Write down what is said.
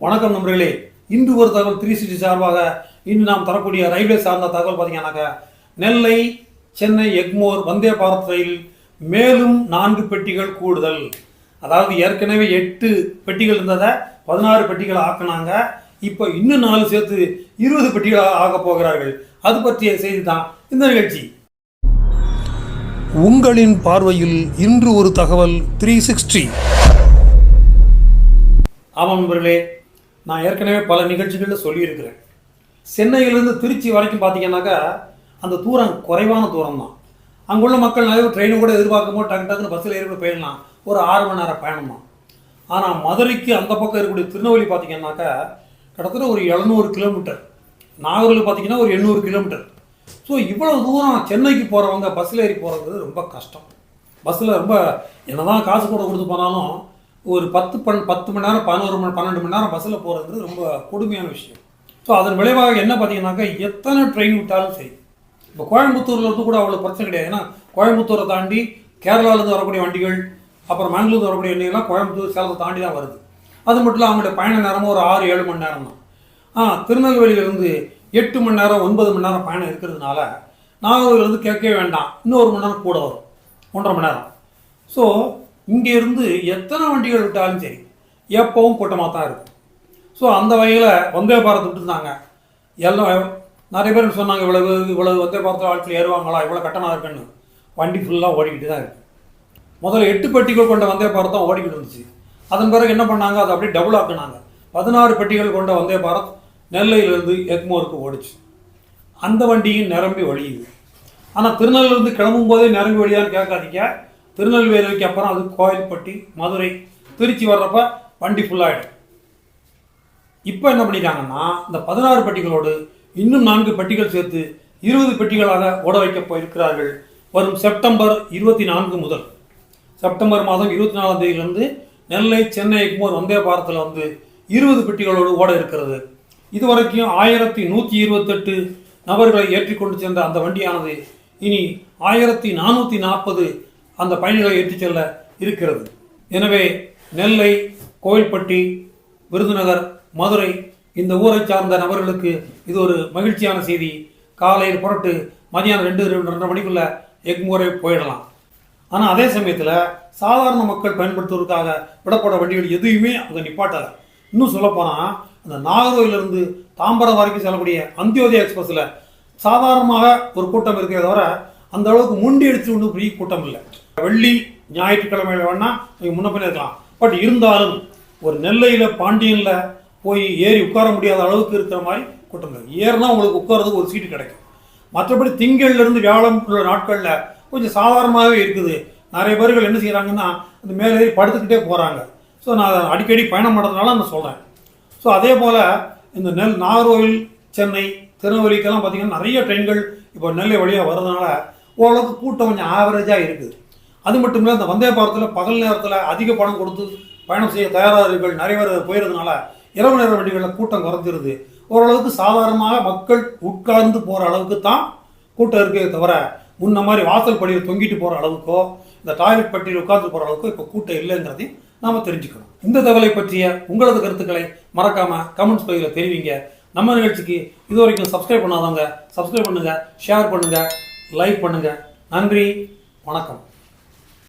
வணக்கம் நண்பர்களே. இன்று ஒரு தகவல் த்ரீ சிக்ஸ்டி சார்பாக இன்று நாம் தரக்கூடிய ரயில்வே சார்ந்த தகவல் பார்த்தீங்கன்னாக்கா நெல்லை சென்னை எக்மோர் வந்தே பாரத் ரயில் மேலும் நான்கு பெட்டிகள் கூடுதல். அதாவது ஏற்கனவே எட்டு பெட்டிகள் இருந்ததை பதினாறு பெட்டிகள் ஆக்கினாங்க. இப்போ இன்னும் நாலு சேர்த்து இருபது பெட்டிகள் ஆக போகிறார்கள். அது பற்றிய செய்தி தான் இந்த நிகழ்ச்சி. உங்களின் பார்வையில் இன்று ஒரு தகவல் த்ரீ சிக்ஸ்டி ஆமாம் நண்பர்களே. நான் ஏற்கனவே பல நிகழ்ச்சிகளில் சொல்லியிருக்கிறேன். சென்னையிலேருந்து திருச்சி வரைக்கும் பார்த்தீங்கன்னாக்கா அந்த தூரம் குறைவான தூரம் தான் அங்குள்ள மக்கள் நிறைய ட்ரெயினை கூட எதிர்பார்க்கும் போது டக்கு டக்குன்னு பஸ்ஸில் ஏறி கூட போயிடலாம். ஒரு ஆறு மணி நேரம் பயணம் தான் ஆனால் மதுரைக்கு அந்த பக்கம் இருக்கக்கூடிய திருநெல்வேலி பார்த்தீங்கன்னாக்கா கிட்டத்தட்ட ஒரு எழுநூறு கிலோமீட்டர் நாகூரில் பார்த்தீங்கன்னா ஒரு எண்ணூறு கிலோமீட்டர் ஸோ இவ்வளோ தூரம் சென்னைக்கு போகிறவங்க பஸ்ஸில் ஏறி போகிறது ரொம்ப கஷ்டம். பஸ்ஸில் ரொம்ப என்னதான் காசு கூட கொடுத்து போனாலும் ஒரு பத்து பன் பத்து மணி நேரம் பதினோரு மணி பன்னெண்டு மணி நேரம் பஸ்ஸில் போகிறது ரொம்ப கொடுமையான விஷயம். ஸோ அதன் விளைவாக என்ன பார்த்தீங்கன்னாக்கா எத்தனை ட்ரெயின் விட்டாலும் சரி. இப்போ கோயம்புத்தூரில் இருந்து கூட அவ்வளோ பிரச்சனை கிடையாது. ஏன்னா கோயம்புத்தூரை தாண்டி கேரளாவிலேருந்து வரக்கூடிய வண்டிகள் அப்புறம் மங்களூர் வரக்கூடிய வண்டிகள்லாம் கோயம்புத்தூர் சேலத்தை தாண்டி தான் வருது. அது மட்டும் இல்லை அவங்களுடைய பயண நேரமும் ஒரு ஆறு ஏழு மணி நேரம் தான் ஆ திருநெல்வேலியிலேருந்து எட்டு மணி நேரம் ஒன்பது மணி நேரம் பயணம் இருக்கிறதுனால நாகூர்லேருந்து கேட்கவே வேண்டாம். இன்னொரு மணி நேரம் கூட வரும். ஒன்றரை மணி நேரம். ஸோ இங்கே இருந்து எத்தனை வண்டிகள் விட்டாலும் சரி எப்பவும் கூட்டமாக தான் இருக்கும். ஸோ அந்த வகையில் வந்தே பாரத் விட்டுருந்தாங்க. எல்லாம் நிறைய பேர் சொன்னாங்க இவ்வளவு இவ்வளவு வந்தே பாரத்தில் ஆட்கள் ஏறுவாங்களா இவ்வளோ கட்டணம் இருக்குன்னு. வண்டி ஃபுல்லாக ஓடிக்கிட்டு தான் இருக்குது முதல்ல எட்டு பெட்டிகள் கொண்ட வந்தே பாரத் தான் ஓடிக்கிட்டு இருந்துச்சு. அதன் பிறகு என்ன பண்ணாங்க அதை அப்படியே டபுள் ஆக்குனாங்க. பதினாறு பெட்டிகள் கொண்ட வந்தே பாரத் நெல்லையிலிருந்து எக்மோருக்கு ஓடிச்சு. அந்த வண்டியும் நிரம்பி வழியுது ஆனால் திருநெல்வேலிருந்து கிளம்பும் போதே நிரம்பி வழியான்னு கேட்காதீங்க. திருநெல்வேலிக்கு அப்புறம் அது கோயில்பட்டி மதுரை திருச்சி வர்றப்ப வண்டி ஃபுல்லாகிடும் இப்போ என்ன பண்ணிட்டாங்கன்னா இந்த பதினாறு பெட்டிகளோடு இன்னும் நான்கு பெட்டிகள் சேர்த்து இருபது பெட்டிகளாக ஓட வைக்கப் போயிருக்கிறார்கள். வரும் செப்டம்பர் இருபத்தி நான்கு முதல். செப்டம்பர் மாதம் இருபத்தி நாலாம் தேதியிலிருந்து நெல்லை சென்னை எக்மோர் வந்தே பாரத்தில் வந்து இருபது பெட்டிகளோடு ஓட இருக்கிறது. இதுவரைக்கும் ஆயிரத்தி நூற்றி இருபத்தெட்டு நபர்களை ஏற்றிக்கொண்டு சென்ற அந்த வண்டியானது இனி ஆயிரத்தி நானூற்றி நாற்பது அந்த பயணிகளை ஏற்றிச் செல்ல இருக்கிறது. எனவே நெல்லை கோவில்பட்டி விருதுநகர் மதுரை இந்த ஊரை சார்ந்த நபர்களுக்கு இது ஒரு மகிழ்ச்சியான செய்தி. காலையில் புரட்டு மதியானம் ரெண்டு ரெண்டரை மணிக்குள்ளே எக்மூரை போயிடலாம். ஆனால் அதே சமயத்தில் சாதாரண மக்கள் பயன்படுத்துவதற்காக விடப்பட வண்டிகள் எதுவுமே அங்கே நிப்பாட்டலை. இன்னும் சொல்லப்போனால் அந்த நாகர்கோவிலிருந்து தாம்பரம் வரைக்கும் செல்லக்கூடிய அந்தியோதய எக்ஸ்பிரஸில் சாதாரணமாக ஒரு கூட்டம் இருக்கே தவிர அந்த அளவுக்கு முண்டி அடித்து ஒன்றும் பெரிய கூட்டம் இல்லை. வெள்ளி ஞாயிற்றுக்கிழமையில வேணால் நீங்கள் முன்ன பின்ன இருக்கலாம். பட் இருந்தாலும் ஒரு நெல்லையில் பாண்டியனில் போய் ஏறி உட்கார முடியாத அளவுக்கு இருக்கிற மாதிரி கூட்டம் இல்லை ஏறினா உங்களுக்கு உட்காரதுக்கு ஒரு சீட்டு கிடைக்கும். மற்றபடி திங்கள்லேருந்து வியாழம் உள்ள நாட்களில் கொஞ்சம் சாதாரணமாகவே இருக்குது. நிறைய பேர்கள் என்ன செய்கிறாங்கன்னா அந்த மேலே ஏறி படுத்துக்கிட்டே போகிறாங்க ஸோ நான் அடிக்கடி பயணம் பண்ணுறதுனால நான் சொல்கிறேன் ஸோ அதே போல் இந்த நெல் நாகர்கோவில் சென்னை திருநெல்வேலிக்கெல்லாம் பார்த்திங்கன்னா நிறைய ட்ரெயின்கள் இப்போ நெல்லை வழியாக வர்றதுனால ஓரளவுக்கு கூட்டம் கொஞ்சம் ஆவரேஜாக இருக்குது. அது மட்டும் இல்லை இந்த வந்தே பாரத்தில் பகல் நேரத்தில் அதிக பணம் கொடுத்து பயணம் செய்ய தயாராகிறீர்கள் நிறைய பேர் போயிருந்தனால இரவு நேர வண்டிகளில் கூட்டம் குறைஞ்சிருது. ஓரளவுக்கு சாதாரணமாக மக்கள் உட்கார்ந்து போகிற அளவுக்கு தான் கூட்டம் இருக்கே தவிர முன்ன மாதிரி வாசல் படியில் தொங்கிட்டு போகிற அளவுக்கோ இந்த டாய்லெட் பட்டியில் உட்கார்ந்து போகிற அளவுக்கோ இப்போ கூட்டம் இல்லைங்கிறதையும் நாம் தெரிஞ்சுக்கணும். இந்த தகவலை பற்றிய உங்களது கருத்துக்களை மறக்காமல் கமெண்ட்ஸ் பகுதியில் தெரிவிங்க. நம்ம நிகழ்ச்சிக்கு இது வரைக்கும் சப்ஸ்கிரைப் பண்ணாதவங்க சப்ஸ்கிரைப் பண்ணுங்கள் ஷேர் பண்ணுங்கள் லைக் பண்ணுங்கள் நன்றி வணக்கம்.